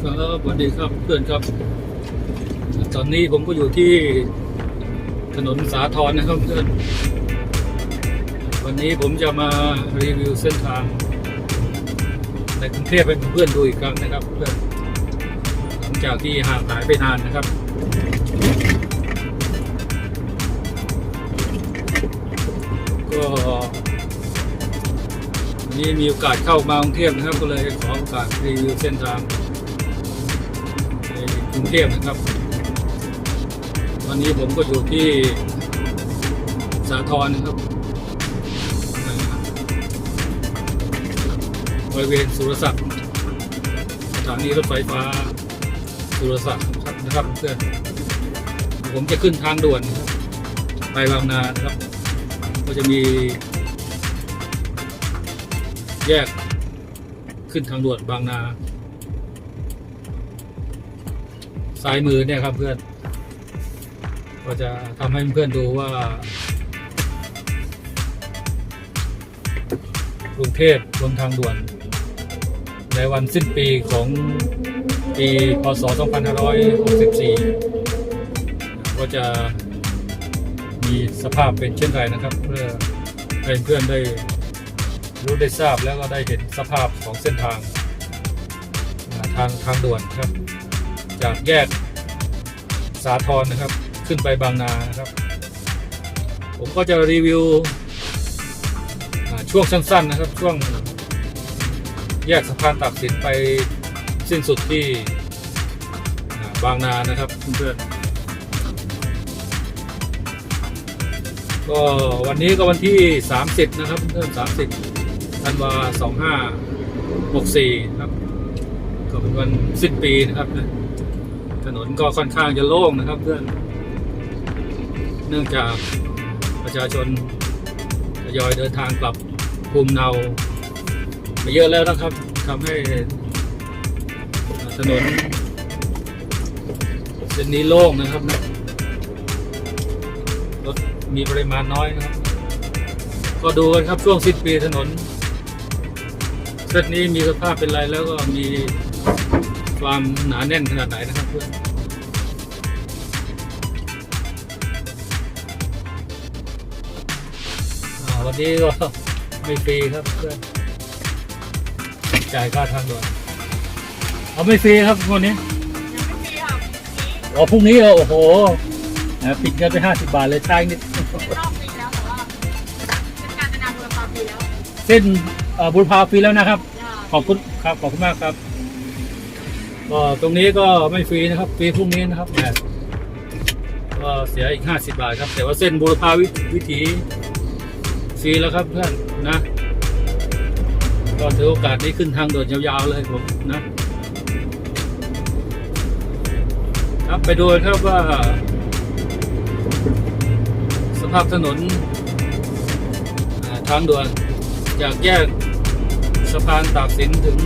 ครับสวัสดีครับเพื่อนครับ ตอนนี้ผมก็อยู่ที่ถนนสาทรนะครับเพื่อน วันนี้ผมจะมารีวิวเส้นทางในกรุงเทพให้เพื่อนดูอีกครั้งนะครับเพื่อนหลังจากที่ห่างหายไปนานนะครับก็วันนี้มีโอกาสเข้ามากรุงเทพนะครับก็เลยขอโอกาสรีวิวเส้นทาง กรุงเทพนะครับวันนี้ผมก็อยู่ที่สาทรนะครับบริเวณสุรศักดิ์สถานีรถไฟฟ้าสุรศักดิ์ครับนะครับเพื่อนผมจะขึ้นทางด่วนไปบางนานครับ ก็จะมี แยกขึ้นทางด่วนบางนา ซ้ายมือเนี่ยครับเพื่อน ก็จะทำให้เพื่อนดูว่ากรุงเทพบนทางด่วน ในวันสิ้นปีของปีพศ 2564 ก็จะมีสภาพเป็นเช่นไรนะครับ เพื่อให้เพื่อนได้รู้ได้ทราบแล้วก็ได้เห็นสภาพของเส้นทางทางทางด่วนครับ จากแยกสาทรนะครับ ขึ้นไปบางนานะครับ ผมก็จะรีวิวอ่าช่วงสั้นๆนะครับ ช่วงแยกสะพานตากสินไปสิ้นสุดที่อ่าบางนานะครับเพื่อนๆก็วันนี้ก็วันที่ 30 นะครับเพื่อนๆ30ธันวา2564 ครับ ก็เป็นวันสิ้นปีนะครับนะ ถนนก็ค่อนข้างจะโล่งนะครับเพื่อน เนื่องจากประชาชนทยอยเดินทางกลับภูมิเนาไปเยอะแล้วนะครับทำให้ถนนเส้นนี้โล่งนะครับนะรถมีปริมาณน้อยนะครับ ก็ดูกันครับช่วงสิ้นปีถนนเซตนี้มีสภาพเป็นไรแล้วก็มี ความหนาแน่นขนาดไหนนะครับเพื่อนอาวันนี้ก็ไม่ฟรีครับเพื่อนจ่ายค่าทางด่วนเอาไม่ฟรีครับวันนี้ยังไม่ฟรีค่ะอ๋อพรุ่งนี้เหรอโอ้โหนะปิดเงินไปห้าสิบบาทเลยใช้นิดนี้รอบฟรีแล้วแต่ว่าเป็นการจนาบุรพาฟรีแล้วเส้นเอ่อบุรพาฟรีแล้วนะครับอย่าขอบคุณครับ ขอบคุณมากครับ ก็ตรงนี้ก็ไม่ฟรีนะครับฟรีพรุ่งนี้นะครับแหมก็เสียอีกห้าสิบาทครับ แต่ว่าเส้นบุรพาวิวถีฟรีแล้วครับเพื่อนนะก็ถือโอกาสนี้ขึ้นทางด่วนยาวๆเลยผมนะครับไปดูครับว่า สภาพถนนทางด่วนจากแยกสะพานตากสินถึง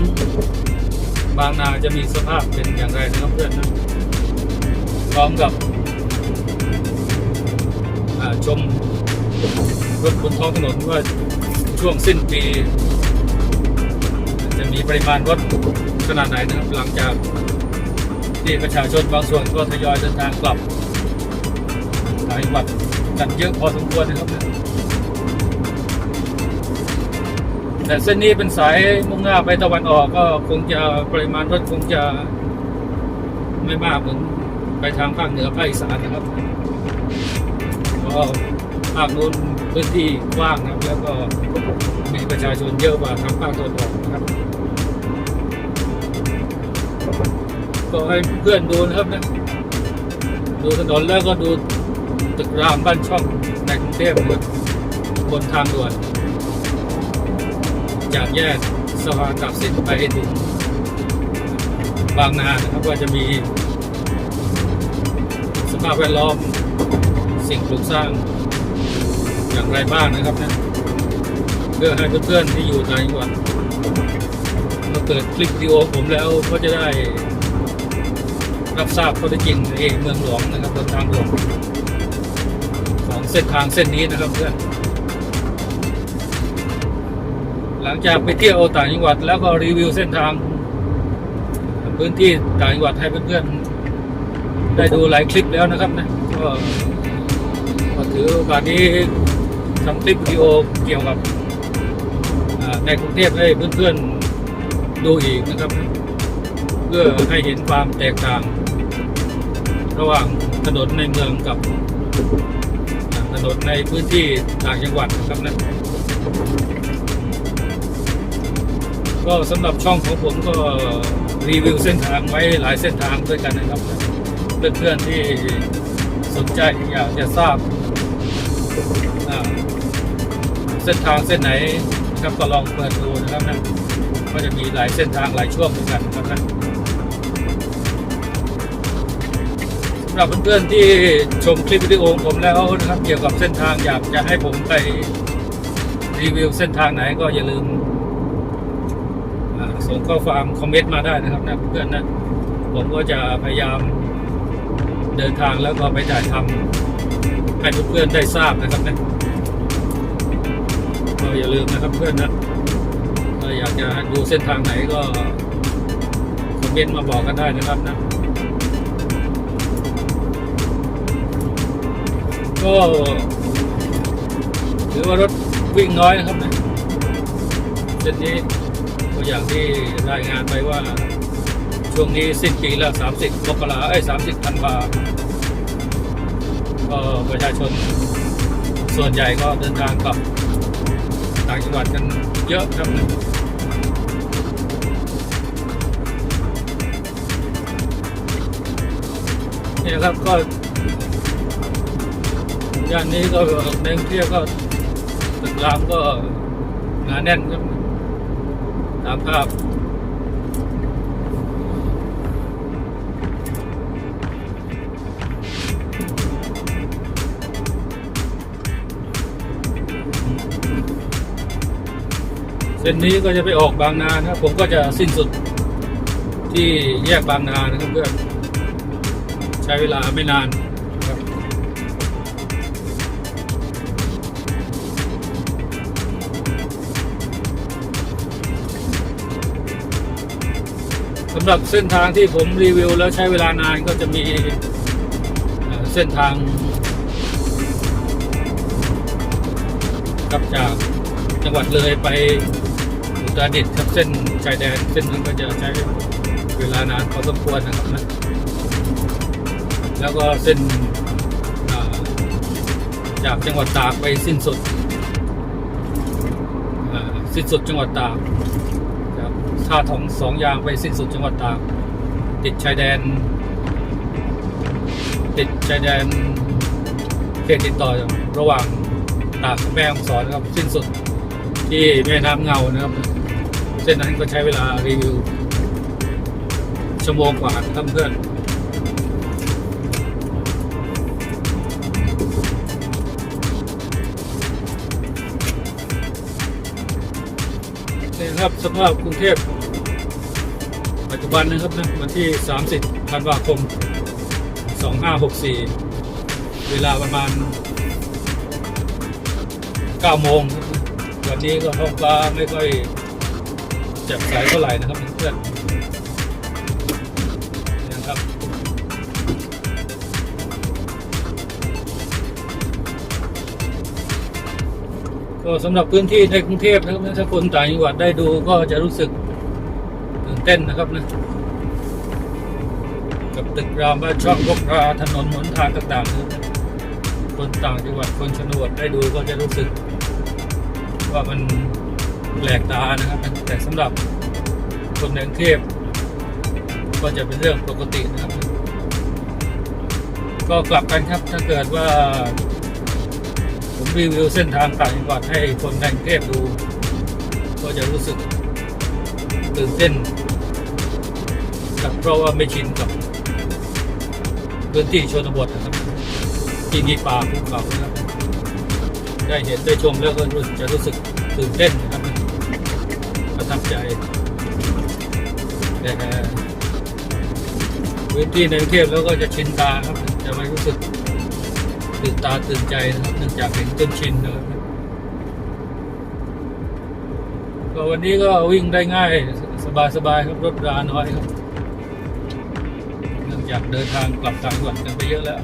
บางนาจะมีสภาพเป็นอย่างไรนะครับเพื่อนนะพร้อมกับชมรถบนท้องถนนว่าช่วงสิ้นปี จะมีปริมาณรถขนาดไหนนะครับ หลังจากที่ประชาชนบางส่วนก็ทยอยเดินทางกลับต่างจังหวัดกันเยอะพอสมควรนะครับ แต่เส้นนี้เป็นสายมุ่งหน้าไปตะวันออกก็คงจะปริมาณรถคงจะไม่มากเหมือนไปทางภาคเหนือภาคอีสานนะครับก็ภาคนู้นพื้นที่กว้างนะแล้วก็มีประชาชนเยอะกว่าทางภาคตะวันออกนะครับก็ให้เพื่อนดูนะครับนะดูถนนแล้วก็ดูตึกรามบ้านช่องในกรุงเทพนะครับบนทางด่วน จากแยกสะพานตักสินไปถึงบางนานะครับว่าจะมีสภาพแวดล้อมสิ่งปลูกสร้างอย่างไรบ้างนะครับนะเพื่อให้เพื่อนๆที่อยู่ต่างจังหวัดมาเกิดคลิปวิดีโอผมแล้วก็จะได้รับทราบข้อเท็จจริงในเมืองหลวงนะครับบนทางหลวงของเส้นทางเส้นนี้นะครับเพื่อน งจากไปเที่ยวต่างจังหวัด แล้วก็รีวิวเส้นทาง พื้นที่ต่างจังหวัดให้เพื่อนๆได้ดูหลายคลิปแล้วนะครับนะก็ถือโอกาสนี้ทำคลิปวิดีโอเกี่ยวกับในกรุงเทพให้เพื่อนๆดูอีกนะครับ เพื่อให้เห็นความแตกต่าง ระหว่างถนนในเมืองกับถนนในพื้นที่ต่างจังหวัดนะครับนะ ก็สำหรับช่องของผมก็รีวิวเส้นทางไว้หลายเส้นทางด้วยกันนะครับ เพื่อนๆที่สนใจอยากจะทราบเส้นทางเส้นไหนครับก็ลองเปิดดูนะครับนะก็จะมีหลายเส้นทางหลายช่วงด้วยกันนะครับนะสำหรับเพื่อนๆที่ชมคลิปวิดีโอของผมแล้วนะครับ เกี่ยวกับเส้นทางอยากจะให้ผมไปรีวิวเส้นทางไหนก็อย่าลืม ส่งข้อความคอมเมนต์มาได้นะครับนะเพื่อนนะ ผมก็จะพยายามเดินทางแล้วก็ไปถ่ายทำให้เพื่อนๆได้ทราบนะครับนะก็อย่าลืมนะครับเพื่อนนะถ้าอยากจะดูเส้นทางไหนก็คอมเมนต์มาบอกกันได้นะครับนะก็ถือว่ารถวิ่งน้อยนะครับนะเส้นนี้ ก็อย่างที่รายงานไปว่าช่วงนี้สิ้นปีแล้ว 30มกราเอ้ย30ธันวาก็ประชาชนส่วนใหญ่ก็เดินทางกลับต่างจังหวัดกันเยอะครับนี่ครับก็ย่านนี้ก็ในกรุงเที่ยวก็ตึกรามก็หนาแน่นครับ ตามภาพเส้นนี้ก็จะไปออกบางนานะครับ ผมก็จะสิ้นสุดที่แยกบางนานะครับเพื่อนใช้เวลาไม่นานำหรับเส้นทางที่ผมรีวิวแล้วใช้เวลานานก็จะมีเส้นทางกลับจากจังหวัดเลยไปอุตรดิตถ์ครับเส้นชายแดนเส้นนั้นก็จะใช้เวลานานพอสมควรนะครับนะแล้วก็เส้นจากจังหวัดตากไปสิ้นสุดสิ้นสุดจังหวัดตาก ท่าทองสองยางไปสิ้นสุดจังหวัดตากติดชายแดน ติดชายแดนเขตติดต่อระหว่างตากแม่ฮ่องสอนครับสิ้นสุดที่แม่น้ำเงานะครับ เส้นนั้นก็ใช้เวลารีวิวชั่วโมงกว่าครับเพื่อนนี่ครับสภาพกรุงเทพ ปัจจุบันนะครับนะวันที่ 30ธันวาคม 2564 เวลาประมาณ 9 โมง วันนี้ก็ท้องฟ้าไม่ค่อยแจ่มใสเท่าไหร่นะครับเพื่อนนะครับก็สำหรับพื้นที่ในกรุงเทพนะครับถ้าคนต่างจังหวัดได้ดูก็จะรู้สึก ตื่นเต้นนะครับนะกับตึกรามบ้านช่องพกราถนนหนทางต่างๆนะครับคนต่างจังหวัดคนชนบทได้ดูก็จะรู้สึก ว่ามันแปลกตานะครับ แต่สำหรับคนในกรุงเทพก็จะเป็นเรื่องปกตินะครับ ก็กลับกันครับถ้าเกิดว่าผมรีวิวเส้นทางต่างจังหวัดให้คนในกรุงเทพดู ก็จะรู้สึก ตื่นเต้นกับเพราะว่าไม่ชินกับพื้นที่ชนบทนะครับ ที่มีป่าภูเขานะครับ ได้เห็นได้ชมแล้วก็รู้จะรู้สึกตื่นเต้นนะครับประทับใจแต่พื้นที่ในกรุงเทพแล้วก็จะชินตาครับจะไม่รู้สึกตื่นตาตื่นใจนะครับเนื่องจากเห็นจนชินนะครับ ก็วันนี้ก็วิ่งได้ง่ายสบายๆครับรถราน้อยครับเนื่อยากเดินทางกลับต่างจังหวัดกันไปเยอะแล้ว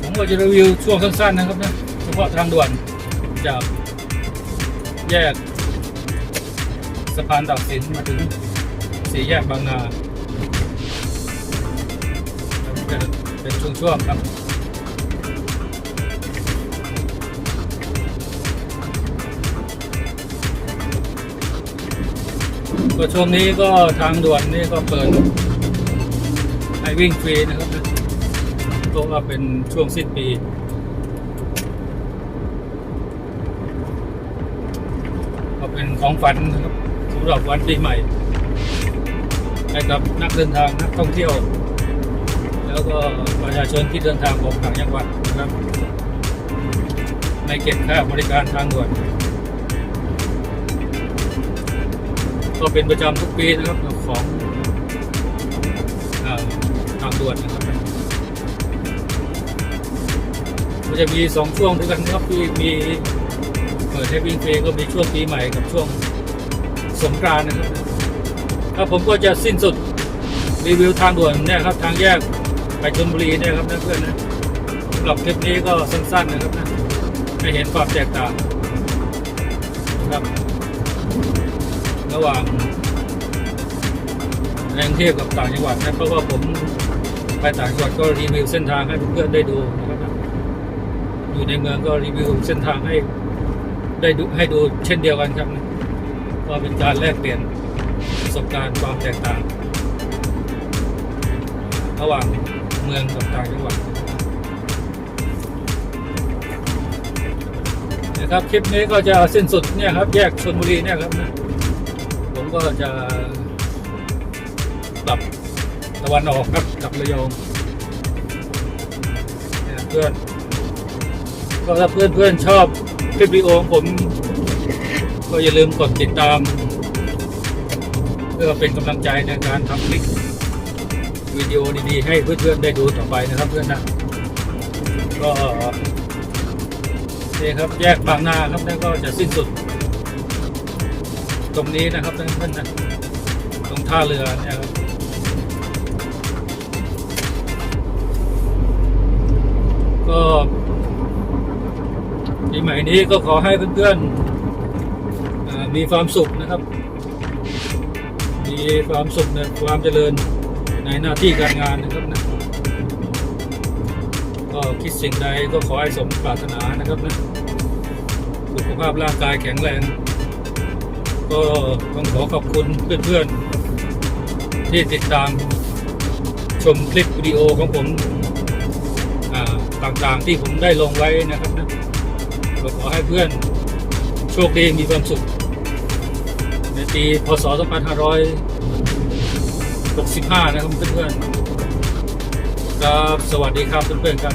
ผมก็จะรีวิวช่วงสั้นๆนะครับนะเฉพาะทางด่วน จากแยกสะพานตักสินมาถึงสี่แยกบางนาเป็นช่วงๆครับก็ช่วงนี้ก็ทางด่วนนี่ก็เปิดให้วิ่งฟรีนะครับนะเพราะว่าเป็นช่วงสิ้นปี เป็นของฝันนะครับสำหรับวันปีใหม่ให้กับนักเดินทางนักท่องเที่ยว แล้วก็ประชาชนที่เดินทางออกต่างจังหวัดนะครับในเก็บค่าบริการทางด่วนก็เป็นประจำทุกปีนะครับของอทางด่วนนะครับมันจะมีสองช่วงด้วยกันครับที่มี เปิดให้วิ่งฟรีก็มีช่วงปีใหม่กับช่วงสงกรานต์นะครับครับผมก็จะสิ้นสุดรีวิวทางด่วนเนี่ยครับทางแยกไปชลบุรีเนี่ยครับนะเพื่อนนะสำหรับคลิปนี้ก็สั้นๆนะครับนะให้เห็นความแตกต่างนะครับระหว่างในกรุงเทพกับต่างจังหวัดนะเพราะว่าผมไปต่างจังหวัดก็รีวิวเส้นทางให้เพื่อนๆได้ดูนะครับอยู่ในเมืองก็รีวิวเส้นทางให้ ได้ดูให้ดูเช่นเดียวกันครับก็เป็นการแลกเปลี่ยนประสบการณ์ความแตกต่าง ระหว่างเมืองกับต่างจังหวัดนะครับคลิปนี้ก็จะสิ้นสุดเนี่ยครับ แยกชนบุรีเนี่ยครับนะผมก็จะกลับตะวันออกครับกลับระยองเพื่อนก็ถ้าเพื่อนเพื่อนชอบ คลิปวิดีโอของผม ก็อย่าลืมกดติดตาม เพื่อเป็นกำลังใจในการทำคลิปวิดีโอดีๆ ให้เพื่อนๆได้ดูต่อไปนะครับเพื่อนนะก็นี่ครับแยกบางนาครับแล้วก็จะสิ้นสุด ตรงนี้นะครับเพื่อนๆนะตรงท่าเรือเนี่ยครับก็ ปีใหม่นี้ก็ขอให้เพื่อนๆมีความสุขนะครับ มีความสุขในความเจริญในหน้าที่การงานนะครับนะก็คิดสิ่งใดก็ขอให้สมปรารถนานะครับนะสุขภาพร่างกายแข็งแรง ก็ต้องขอขอบคุณเพื่อนๆ ที่ติดตามชมคลิปวิดีโอของผมต่างๆที่ผมได้ลงไว้นะครับนะ ก็ขอให้เพื่อนโชคดีมีความสุข ในปีพศ 2565 นะครับเพื่อนๆครับสวัสดีครับเพื่อนๆครับ